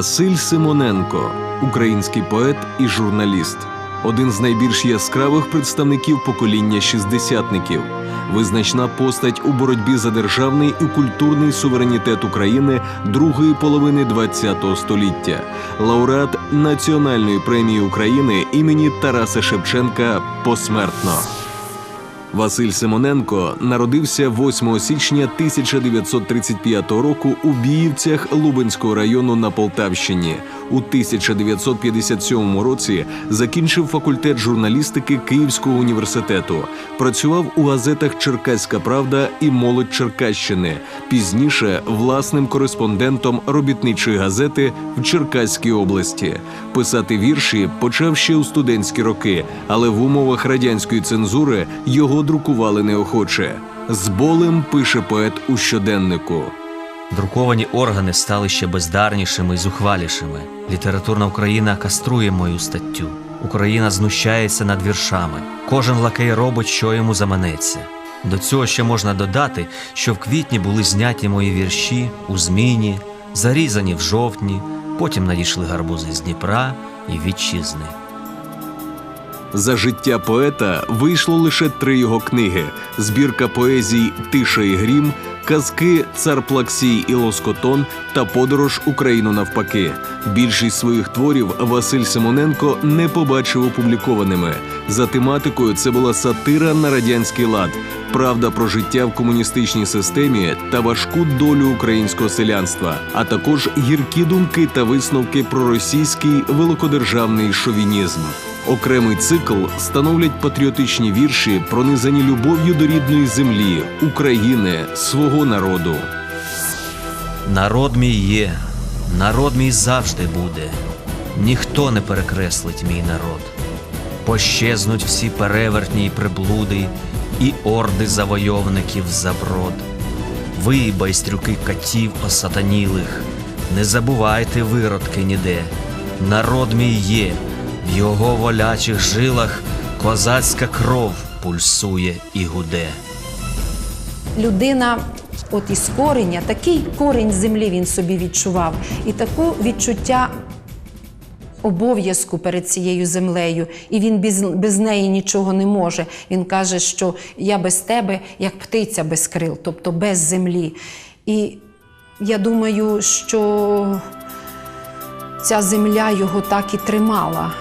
Василь Симоненко, український поет і журналіст, один з найбільш яскравих представників покоління шістдесятників, визначна постать у боротьбі за державний і культурний суверенітет України другої половини ХХ століття, лауреат Національної премії України імені Тараса Шевченка посмертно. Василь Симоненко народився 8 січня 1935 року у Біївцях Лубенського району на Полтавщині. У 1957 році закінчив факультет журналістики Київського університету. Працював у газетах Черкаська Правда і Молодь Черкащини. Пізніше власним кореспондентом робітничої газети в Черкаській області. Писати вірші почав ще у студентські роки, але в умовах радянської цензури його друкували неохоче. З болем пише поет у щоденнику. Друковані органи стали ще бездарнішими і зухвалішими. Літературна Україна каструє мою статтю. Україна знущається над віршами. Кожен лакей робить, що йому заманеться. До цього ще можна додати, що в квітні були зняті мої вірші у зміні, зарізані в жовтні, потім надійшли гарбузи з Дніпра і вітчизни. За життя поета вийшло лише три його книги: збірка поезій Тиша і грім, казки Цар Плаксій і Лоскотон та Подорож Україну навпаки. Більшість своїх творів Василь Симоненко не побачив опублікованими. За тематикою це була сатира на радянський лад, правда про життя в комуністичній системі та важку долю українського селянства, а також гіркі думки та висновки про російський великодержавний шовінізм. Окремий цикл становлять патріотичні вірші, пронизані любов'ю до рідної землі, України, свого народу. Народ мій є, народ мій завжди буде, ніхто не перекреслить мій народ. Пощезнуть всі перевертні й приблуди, і орди завойовників заброд. Ви, байстрюки катів осатанілих, не забувайте виродки ніде. Народ мій є, в його волячих жилах козацька кров пульсує і гуде. людина, от із корення, такий корінь землі він собі відчував, і таку відчуття обов'язку перед цією землею, і він без, без неї нічого не може. Він каже, що я без тебе, як птиця без крил, тобто без землі. І я думаю, що ця земля його так і тримала.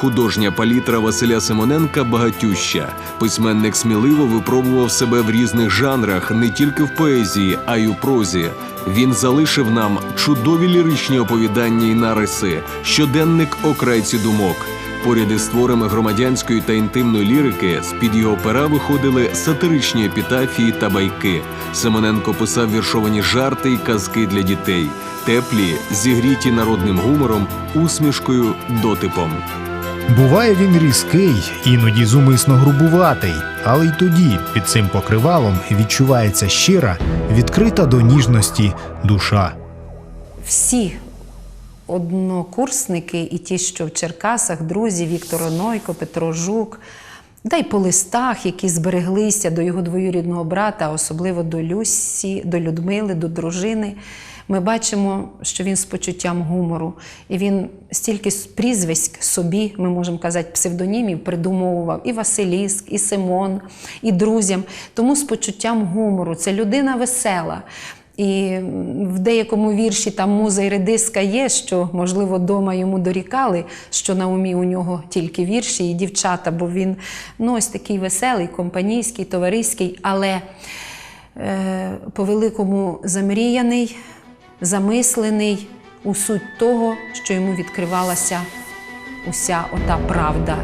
Художня палітра Василя Симоненка багатюща. Письменник сміливо випробував себе в різних жанрах, не тільки в поезії, а й у прозі. Він залишив нам чудові ліричні оповідання й нариси, щоденник окрайці думок. Поряд із творами громадянської та інтимної лірики з-під його пера виходили сатиричні епітафії та байки. Симоненко писав віршовані жарти й казки для дітей, теплі, зігріті народним гумором, усмішкою, дотипом. Буває він різкий, іноді зумисно грубуватий, але й тоді під цим покривалом відчувається щира, відкрита до ніжності душа. всі однокурсники, і ті, що в Черкасах, друзі, Віктор Онойко, Петро Жук, та й по листах, які збереглися до його двоюрідного брата, особливо до Люсі, до Людмили, до дружини. Ми бачимо, що він з почуттям гумору, і він стільки прізвиськ собі, ми можемо казати, псевдонімів придумовував і Василіск, і Симон, і друзям. Тому з почуттям гумору. Це людина весела. І в деякому вірші там муза й редиска є, що, можливо, дома йому дорікали, що на умі у нього тільки вірші і дівчата, бо він ну, ось такий веселий, компанійський, товариський, але е, по-великому замріяний, замислений у суть того, що йому відкривалася уся ота правда.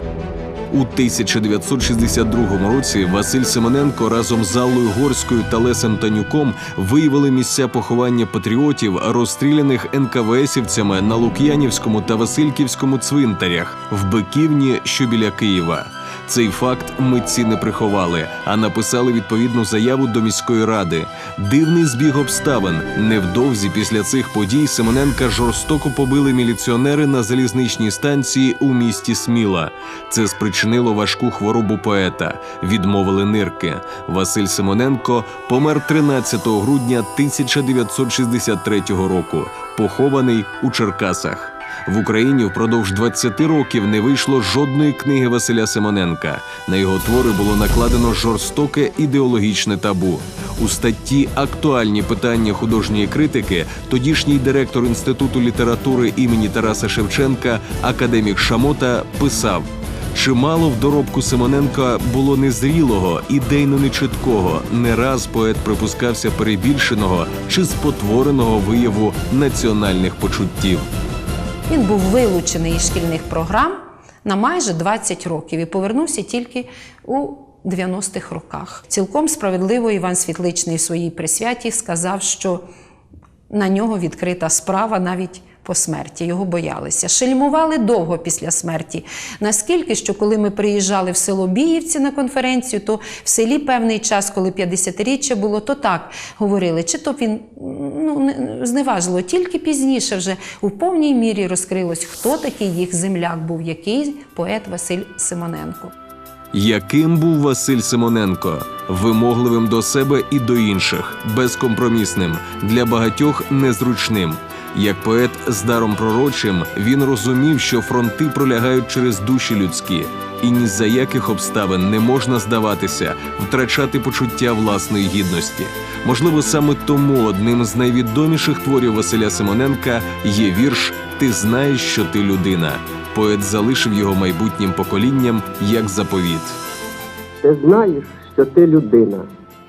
У 1962 році Василь Симоненко разом з Аллою Горською та Лесем Танюком виявили місця поховання патріотів, розстріляних НКВСівцями на Лук'янівському та Васильківському цвинтарях в Биківні, що біля Києва. Цей факт митці не приховали, а написали відповідну заяву до міської ради. Дивний збіг обставин. Невдовзі після цих подій Симоненка жорстоко побили міліціонери на залізничній станції у місті Сміла. Це спричинило важку хворобу поета. Відмовили нирки. Василь Симоненко помер 13 грудня 1963 року, похований у Черкасах. В Україні впродовж 20 років не вийшло жодної книги Василя Симоненка. На його твори було накладено жорстоке ідеологічне табу. У статті Актуальні питання художньої критики тодішній директор Інституту літератури імені Тараса Шевченка, академік Шамота, писав. Чимало в доробку Симоненка було незрілого, ідейно нечіткого. Не раз поет припускався перебільшеного чи спотвореного вияву національних почуттів. Він був вилучений із шкільних програм на майже 20 років і повернувся тільки у 90-х роках. Цілком справедливо Іван Світличний в своїй присвяті сказав, що на нього відкрита справа навіть по смерті. Його боялися. Шельмували довго після смерті. Наскільки, що коли ми приїжджали в село Біївці на конференцію, то в селі певний час, коли 50-річчя було, то так говорили, чи то він ну, не- зневажило. Тільки пізніше вже у повній мірі розкрилось, хто такий їх земляк був, який поет Василь Симоненко. Яким був Василь Симоненко? Вимогливим до себе і до інших, безкомпромісним, для багатьох незручним. Як поет з даром пророчим, він розумів, що фронти пролягають через душі людські, і ні за яких обставин не можна здаватися, втрачати почуття власної гідності. Можливо, саме тому одним з найвідоміших творів Василя Симоненка є вірш Ти знаєш, що ти людина. Поет залишив його майбутнім поколінням як заповіт. Ти знаєш, що ти людина,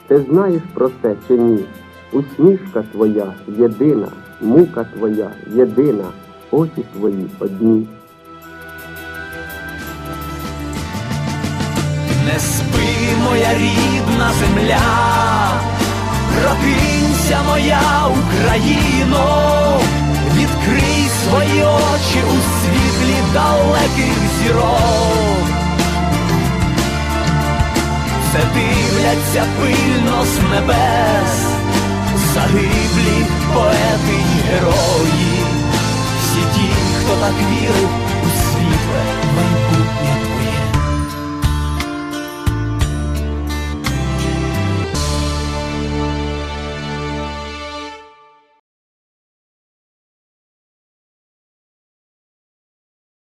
ти знаєш про це чи ні? Усмішка твоя єдина, мука твоя єдина, очі твої одні. Не спи, моя рідна земля, прокинься, моя Україно, відкрий свої очі у світлі далеких зірок. Все дивляться пильно з небес, загиблі поети й герої, всі ті, хто так вірив.